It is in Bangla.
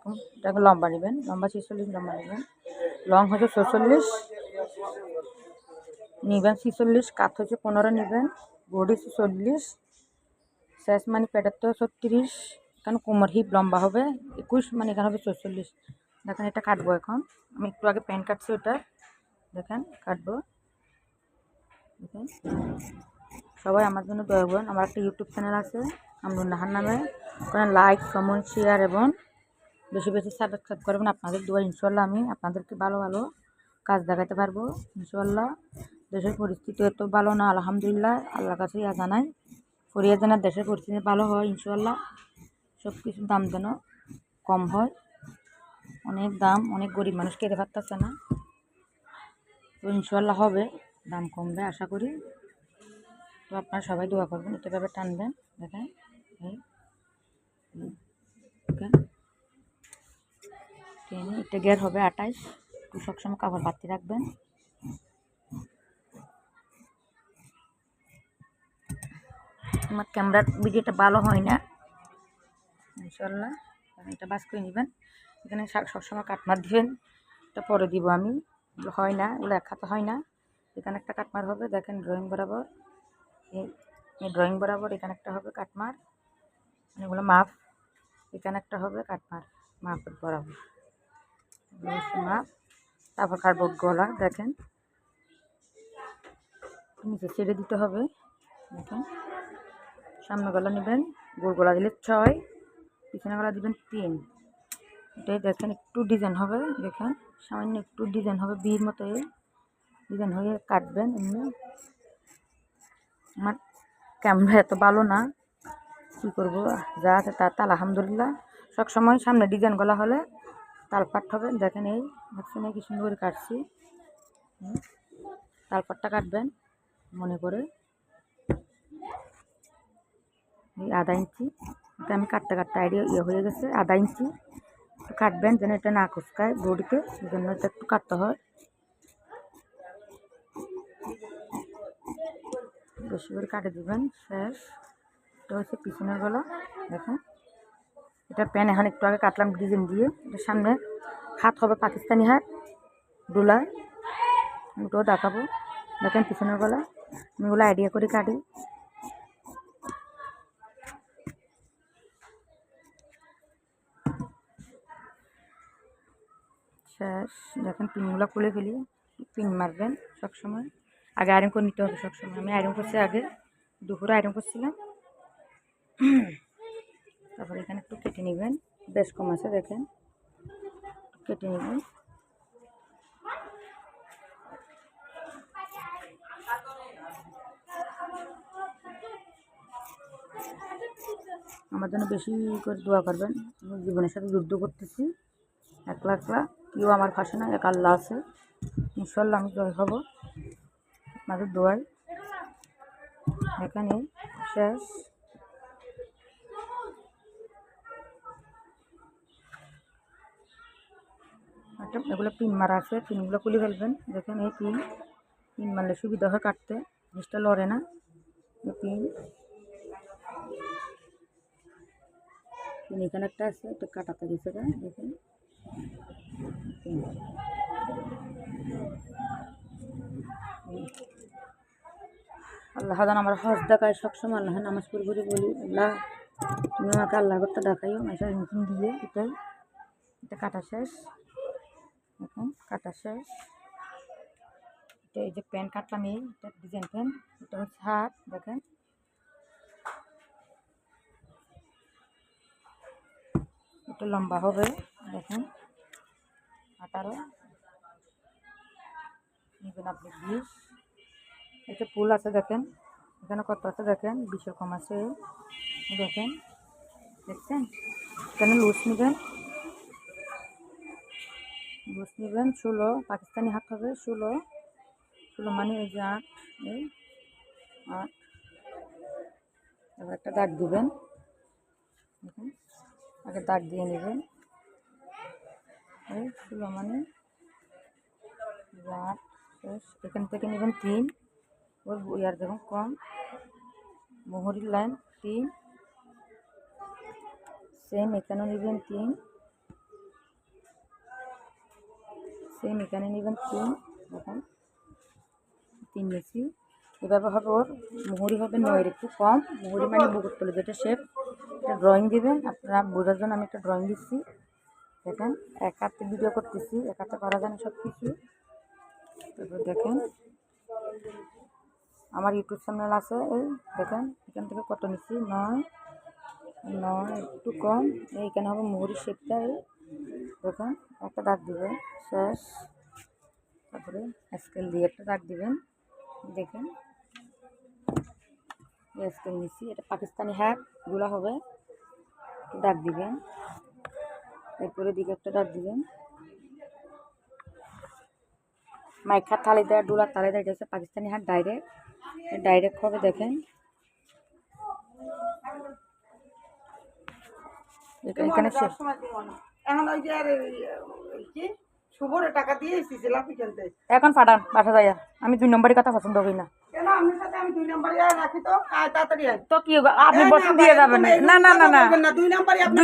এরকম। এটাকে লম্বা নেবেন। লম্বা ছিচল্লিশ, লম্বা নেবেন। লং হচ্ছে ছচল্লিশ। নেবেন ছিচল্লিশ, কাত হচ্ছে পনেরো নেবেন। বডি চল্লিশ। শেষ মানে পেটের তো ছত্রিশ। কারণ কোমর হিপ লম্বা হবে। একুশ মানে এখানে হবে চৌচল্লিশ দেখেন এটা কাটবো এখন। আমি একটু আগে প্যান্ট কাটছি ওটা। দেখেন, কাটবো। দেখেন। সবাই আমার জন্য দয়া করবেন। আমার একটা ইউটিউব চ্যানেল আছে আমরুল নাহার নামে। ওখানে লাইক কমেন্ট শেয়ার এবং বেশি বেশি সাবস্ক্রাইব করবেন। আপনাদের দোয়া ইনশাল্লাহ আমি আপনাদেরকে ভালো ভালো কাজ দেখাতে পারব ইনশাল্লাহ দেশের পরিস্থিতি এত ভালো না, আলহামদুলিল্লাহ। আল্লাহ কাছে ইয়া জানাই ফরিয়া জানার দেশের পরিস্থিতি ভালো হয় ইনশাল্লাহ সব কিছুর দাম যেন কম হয়। অনেক দাম, অনেক গরিব মানুষ খেতে পারতেছে না। তো ইনশাল্লাহ হবে, দাম কমবে, আশা করি। তো আপনারা সবাই দোয়া করবেন এটা ভাবে টানবেন, দেখেন। দেখেন টেনে এটা গের হবে আঠাইশ একটু সবসময় কাপড় বাড়তি রাখবেন। আমার ক্যামেরার ভিডিওটা ভালো হয় না। ইনশাল্লাহ এটা বাস করে নেবেন। এখানে সবসময় কাটমার দিবেন। এটা পরে দিব আমি। হয় না এগুলো এক হাতে হয় না। এখানে একটা কাটমার হবে, দেখেন ড্রয়িং বরাবর। এই ড্রয়িং বরাবর এখানে একটা হবে কাটমার এগুলো মাপ। এখানে একটা হবে কাটমার মাপের বরাবর। তারপর কাটবো গলা, দেখেন। নিচে ছেড়ে দিতে হবে, দেখেন। সামনে গলা নেবেন, গোল গলা দিলে ছয়, পিছনে গলা দিবেন তিন। এটাই দেখেন, একটু ডিজাইন হবে, দেখেন। সামান্য একটু ডিজাইন হবে, বিয়ের মতো ডিজাইন হয়ে কাটবেন এমনি। আমার ক্যামেরা এত ভালো না, কী করব? যা আছে তা তাল আলহামদুলিল্লাহ। সবসময় সামনে ডিজাইন গলা হলে তালপাট হবে। দেখেন এই এই কি সুন্দর করে কাটছি। তালপাটটা কাটবেন মনে করে। এই আধা ইঞ্চি। এটা আমি কাটতে কাটতে আইডিয়া ইয়ে হয়ে গেছে, আধা ইঞ্চি। একটু কাটবেন যেন এটা না কুচকায় বডিতে এই জন্য এটা একটু কাটতে হয়। বেশি করে কাটে দেবেন, শেষ। এটা হচ্ছে পিছনের গলা, দেখেন। এটা প্যান এখন একটু আগে কাটলাম ডিজাইন দিয়ে। এটার সামনে হাত হবে পাকিস্তানি হাত ডোলায় ওটাও দেখাবো। দেখেন পিছনের গলা, আমি ওগুলো আইডিয়া করে কাটি। দেখেন পিনগুলো খুলে ফেলি, পিন মারবেন সবসময়। আগে আয়রন করে নিতে হবে সবসময়। আমি আয়রন করছি আগে দুপুরে আয়রন করছিলাম তারপরে এখানে একটু কেটে নেবেন। বেশ কম আছে, দেখেন। কেটে নেবেন আমার জন্য বেশি করে দোয়া করবেন। আমি জীবনের সাথে যুদ্ধ করতেছি, একলা একলা, কেউ আমার পাশে না, এক আল্লাহ আছে। ইনশাল্লাহ আমি জয় হব। আপনাদের দোয়াই এখানে শেষ। একটা এগুলো পিন মারা আছে। পিনগুলো খুলে ফেলবেন। দেখেন এই পিন পিন মারলে সুবিধা হয় কাটতে। জিনিসটা লড়ে না, এই পিন এখানে একটা আছে, এটা কাটাতে গেছে দেখেন। আল্লাহ আমার হজ দেখায় সবসময়, আল্লাহ নামাজ পড়ে পড়ে বলি, আল্লাহ, তুমি আমাকে আল্লাহ করতে দেখাইও মেশার নতুন দিয়ে, এটাই। এটা কাটা শেষ। দেখুন কাটা শেষ। এটা এই যে প্যান্ট কাটলাম, এই এটা ডিজাইন প্যান্ট এটা হচ্ছে হাত, দেখেন। একটু লম্বা হবে, দেখেন। আঠারো। নেবেন আপনি বিশ। এটা ফুল আছে, দেখেন। এখানে কত আছে, দেখেন। বিশের কম আছে, দেখেন। দেখছেন? এখানে লুজ নেবেন। লুজ নেবেন ষোলো পাকিস্তানি হাত হবে ষোলো ষোলো মানে এই যে আট, এই আট। এবার একটা দাগ দিবেন। দেখুন, আগে দাগ দিয়ে নেবেন। এই ষোলো মানে আট এখান থেকে নেবেন তিন। ওর ইয়ার দেখুন, কম। মোহরির লাইন, তিন। সেম এখানেও নেবেন তিন। সেম, এখানে নেবেন তিন, দেখেন। তিন নিচ্ছি এভাবে হবে ওর মুহুরি হবে নয়ের, একটু কম। মুহুরি মানে বুকুর তুলে, যেটা শেপ একটা ড্রয়িং দিবেন। আপনারা বোঝার জন্য আমি একটা ড্রয়িং দিচ্ছি। দেখেন, এক হাতে ভিডিও করতেছি, এক হাতে করা যায় না সব কিছু তারপর দেখেন, আমার ইউটিউব চ্যানেল আছে, এই দেখেন, এখান থেকে কত নিচ্ছি? নয় নয়, একটু কম। এইখানে হবে মুহুরি শেপটা এই। দেখেন, একটা দাগ দিবেন, শেষ। তারপরে স্কেল দিয়ে একটা দাগ দিবেন, দেখেন। স্কেল নিচ্ছি, এটা পাকিস্তানি হ্যাটগুলা হবে। দাগ দিবেন। এরপরে দিকে একটা দাগ দিবেন। মাইখার থালি দেয় ডুলার থালি দেয় এটা পাকিস্তানি হাট ডাইরেক্ট ডাইরেক্ট হবে, দেখেন। এখানে এখন ওই যে আর কি শুভরে টাকা দিয়ে এসেছি লাফি খেলতে এখন ফাটান বাসা যাইয়া। আমি দুই নম্বরের কথা পছন্দ করি না। কেন? আপনার সাথে আমি দুই নম্বরে রাখি তো। তাড়াতাড়ি তো কি আপনি দিয়ে যাবেন না। না না না না। দুই নম্বরে আপনি